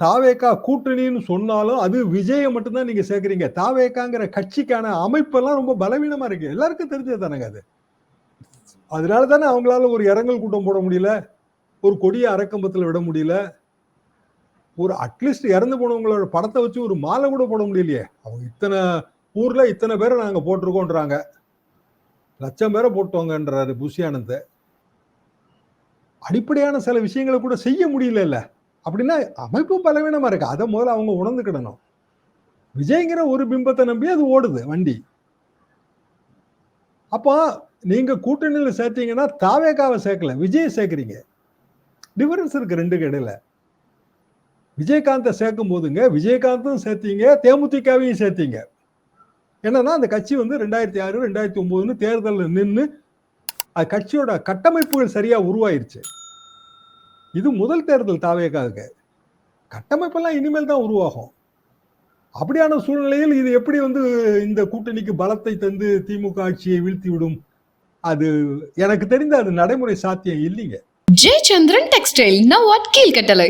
தாவேக்கா கூட்டணின்னு சொன்னாலும் அது விஜயை மட்டும்தான் நீங்க சேர்க்குறீங்க. தாவேக்காங்கிற கட்சிக்கான அமைப்பெல்லாம் ரொம்ப பலவீனமா இருக்கு. எல்லாருக்கும் தெரிஞ்சது தானங்க அது? அதனால தானே அவங்களால ஒரு இரங்கல் கூட்டம் போட முடியல? ஒரு கொடிய அரக்கம்பத்தில் விட முடியல? ஒரு அட்லீஸ்ட் இறந்து போனவங்களோட படத்தை வச்சு ஒரு மாலை கூட போட முடியலையே. அவங்க இத்தனை ஊர்ல இத்தனை பேரை நாங்க போட்டிருக்கோன்றாங்க. லட்சம் பேரை போட்டோங்கன்றாரு புஷியானந்த அடிப்படையான சில விஷயங்களை கூட செய்ய முடியல அப்படின்னா அமைப்பும் பலவீனமாக இருக்குது அதை முதல்ல அவங்க உணர்ந்துக்கிடணும். விஜய்ங்கிற ஒரு பிம்பத்தை நம்பி அது ஓடுது வண்டி. அப்போ நீங்கள் கூட்டணியில் சேர்த்தீங்கன்னா தாவேக்காவை சேர்க்கல விஜய் சேர்க்குறீங்க. டிஃபரன்ஸ் இருக்குது ரெண்டுக்கு இடையில. விஜயகாந்தை சேர்க்கும் போதுங்க விஜயகாந்தும் சேர்த்தீங்க தேமுதிகவையும் சேர்த்தீங்க. என்னன்னா அந்த கட்சி வந்து ரெண்டாயிரத்தி ஆறு ரெண்டாயிரத்தி ஒம்போதுன்னு தேர்தலில் நின்று அது கட்சியோட கட்டமைப்புகள் சரியாக உருவாயிருச்சு. இது முதல் தேர்தல் தாவேக்காக கட்டமைப்பெல்லாம் இனிமேல் தான் உருவாகும். அப்படியான சூழ்நிலையில் இது எப்படி வந்து இந்த கூட்டணிக்கு பலத்தை தந்து திமுக ஆட்சியை வீழ்த்தி விடும் அது எனக்கு தெரிந்த அது நடைமுறை சாத்தியம் இல்லைங்க. Jayachandran textile now Keelkattalai.